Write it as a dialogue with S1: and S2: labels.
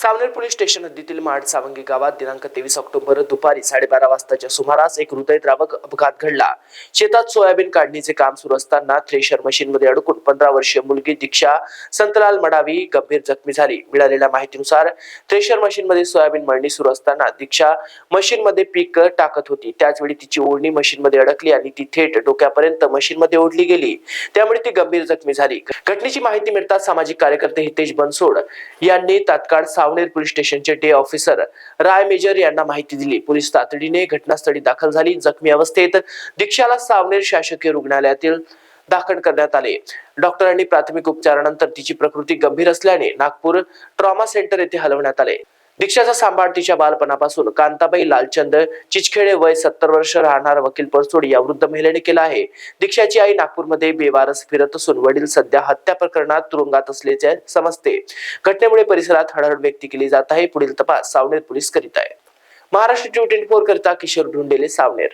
S1: Saoner police station हद्दीतील माड सावंगी गावात दिनांक तेवीस ऑक्टोबर दुपारी साडेबारा वाजताच्या सुमारास एक हृदयद्रावक अपघात घडला. शेतात सोयाबीन काढणीचे काम सुरू असताना थ्रेशर मशीनमध्ये अडकून पंधरा वर्षीय मुलगी दीक्षा संतलाल मडावी गंभीर जखमी झाली. मिळालेल्या माहितीनुसार थ्रेशर मशीनमध्ये सोयाबीन मळणी सुरू असताना दीक्षा मशीन मध्ये पीक टाकत होती. त्याचवेळी तिची ओढणी मशीनमध्ये अडकली आणि ती थेट डोक्यापर्यंत मशीन मध्ये ओढली गेली. त्यामुळे ती गंभीर जखमी झाली. घटनेची माहिती मिळताच सामाजिक कार्यकर्ते हितेश बनसोड यांनी तात्काळ सावनेर पोलीस स्टेशनचे डे ऑफिसर राय मेजर यांना माहिती दिली. पोलीस तातडीने घटनास्थळी दाखल झाली. जखमी अवस्थेत दीक्षाला सावनेर शासकीय रुग्णालयातील दाखल करण्यात आले. डॉक्टरांनी प्राथमिक उपचारानंतर तिची प्रकृती गंभीर असल्याने नागपूर ट्रॉमा सेंटर येथे हलवण्यात आले. दीक्षाचा सांभाळ तिच्या बालपणापासून. कांताबाई लालचंद चिचखेडे वय सत्तर वर्ष राहणार वकील परसोड या वृद्ध महिलेने केला आहे. दीक्षाची आई नागपूरमध्ये बेवारस फिरत असून वडील सध्या हत्या प्रकरणात तुरुंगात असल्याचे समजते. घटनेमुळे परिसरात हळहळ व्यक्त केली जात आहे. पुढील तपास सावनेर पोलीस करीत आहे. महाराष्ट्र ट्वेंटी फोर करता किशोर ढुंडेले सावनेर.